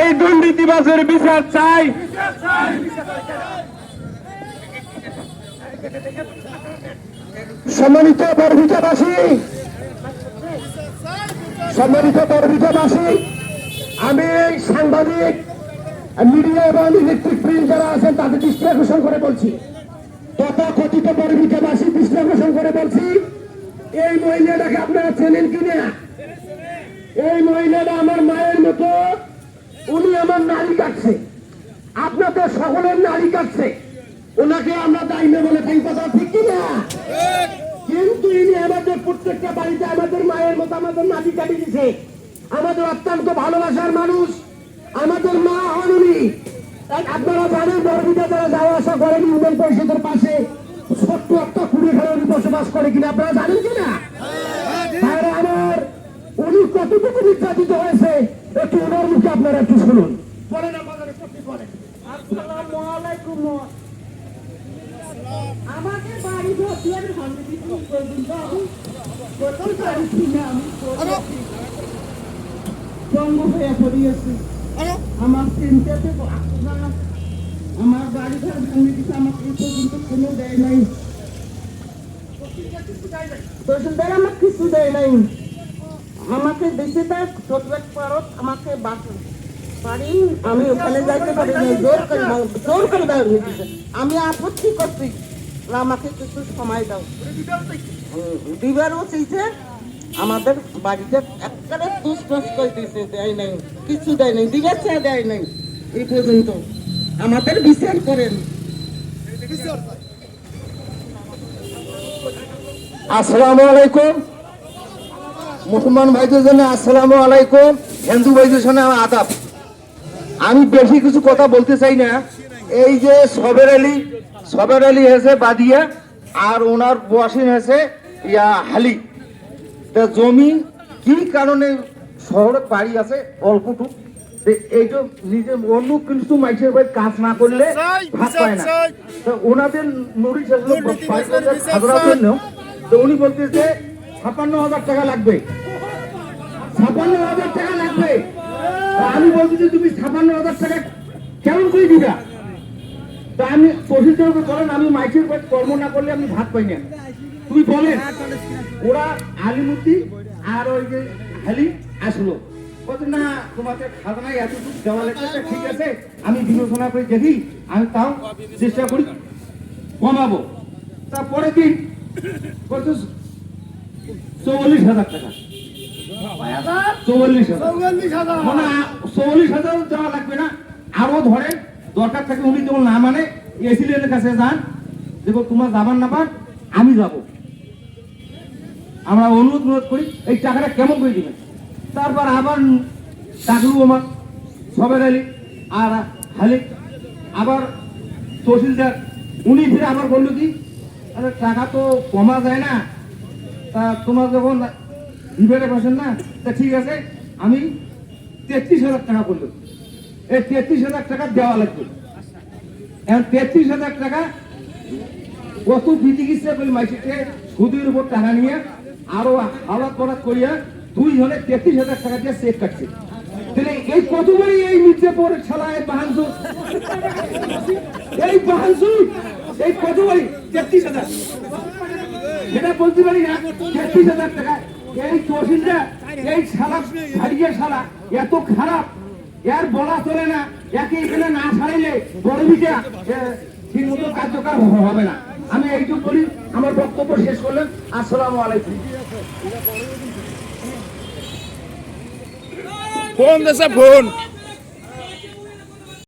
এই দুর্নীতিবাজের বিচার চাই। সম্মানিত বরভিটাবাসী সম্মানিত বরভিটাবাসী আমি এই সাংবাদিক, মিডিয়া এবং ইলেকট্রিক প্রিন্ট যারা আছেন, তাদের আকর্ষণ করে বলছি। তথাকথিত বরভিটাবাসী দৃষ্টি আকর্ষণ করে বলছি, এই মহিলাটাকে আপনারা চেনেন কিনা? এই মহিলাটা আমার মায়ের মতো। উনি আমার নারী কাটছে। আপনাদের সকলের নারী কাটছে। ওনাকে আমরা না বলে থাকি কথা ঠিক কিনা? কিন্তু ইনি আমাদের প্রত্যেকটা বাড়িতে আমাদের মায়ের মতো আমাদের নাতি কাটি দিছে আমাদের অত্যন্ত ভালোবাসার মানুষ। আমাদের মা হন উনি। তাই আপনারা জানেন বরবিটা যারা যাওয়া আসা করেন ইউনিয়ন পরিষদের পাশে ছোট্ট একটা কুড়ি ঘরে উনি বসবাস করে কিনা আপনারা জানেন কিনা? তাহলে আমার উনি কতটুকু নির্যাতিত হয়েছে? একটু ওনার মুখে আপনারা একটু শুনুন। বলেন আমাদের একটু কি বলেন? আসসালামু আলাইকুম। আমাকে বাড়ি ভর্তি আমি আমি প্রথম পারিছি না আমি জন্ম হয়ে পড়িয়েছি আমার চিন্তাতে আমার বাড়ি ঘর ভাঙে দিতে আমাকে এই পর্যন্ত কোনো দেয় নাই। তহসিলদার আমাকে কিছু দেয় নাই। আমাকে বেঁচে দেয় চোদ্দ পারত, আমাকে বাঁচে। পারি, আমি ওখানে যাইতে পারি না জোর করে জোর করে দাও দিছে আমি আপত্তি করছি আমাকে কিছু সময় দাও। দিবারও চাইছে, আমাদের বাড়িতে একেবারে তুস তুস করে দিয়েছে দেয় নাই, কিছু দেয় নাই দিবার দিয়েছে দেয় নাই। এই পর্যন্ত আমাদের বিচার করেন। আসসালামু আলাইকুম। মুসলমান ভাইদের জন্য আসসালামু আলাইকুম হিন্দু ভাইদের জন্য আমার আদাব। আমি বেশি কিছু কথা বলতে চাই না। এই যে সবের আলী সবের আলী হয়েছে বাদিয়া আর ওনার ওয়াসিন হয়েছে ইয়া হালি। তা জমি কি কারণে শহরে বাড়ি আছে? অল্পটুক তো এইটা নিজে অন্য কিন্তু মাইসের ভাই কাজ না করলে ভাত পায় না। তো ওনাদের খাজরার জন্য তো উনি বলতেছে ছাপান্ন হাজার টাকা লাগবে। ছাপান্ন হাজার টাকা লাগবে। আমি বলছি যে তুমি ছাপান্ন হাজার টাকা কেমন করে দিবা? তা আমি তহসিলদারকে বলেন, আমি মাইকের পর কর্ম না করলে আমি ভাত পাই না। তুমি বলেন, ওরা আলিমুদ্দি আর ওই যে হালি আসলো। বলছে, না, তোমাকে খাজনায় এতটুকু দেওয়া লাগছে ঠিক আছে, আমি বিবেচনা করে দেখি, আমি তাও চেষ্টা করি, কমাবো। তারপরে দিন বলছে চৌচল্লিশ হাজার টাকা। চৌচল্লিশ হাজার। চৌচল্লিশ হাজার। দেওয়া লাগবে না। আরও ধরেন দরকার থাকে উনি যখন না মানে এসিলের কাছে যান। দেখো তোমার যাবার না পার আমি যাব। আমরা অনুরোধ অনুরোধ করি এই টাকাটা কেমন করে দিবেন? তারপর আবার ডাকলু আমার সবের আলী আর হালিক আবার তহসিলদার উনি ফিরে আবার বলল কি আরে টাকা তো কমা যায় না। তা তোমার যখন বিবেকে বসেন না? তা ঠিক আছে, আমি তেত্রিশ হাজার টাকা বলল। এই তেত্রিশ হাজার টাকা দেওয়া লাগবে। এখন তেত্রিশ হাজার টাকা কত বিচিকিৎসা করি মাইসিকে সুদের উপর টাকা নিয়ে আরও আলাদ পরাত করিয়া দুই হলে তেত্রিশ হাজার টাকা দিয়ে চেক কাটছে। তাহলে এই কতবারই এই নিচে পড়ে ছালায় বাহানসুর এই বাহানসুর এই কতবারই তেত্রিশ হাজার? সেটা বলতে পারি না, তেত্রিশ হাজার টাকা। এই তহসিলদার এই শালা ছাড়িয়ে শালা, এত খারাপ। এর বলা চলে না, একে এখানে না ছাড়াইলে বড় ঠিক মতো কার্যকর হবে না। আমি এইটুকু বলি, আমার বক্তব্য শেষ করলেন আসসালামু আলাইকুম। ফোন দেশে, ফোন।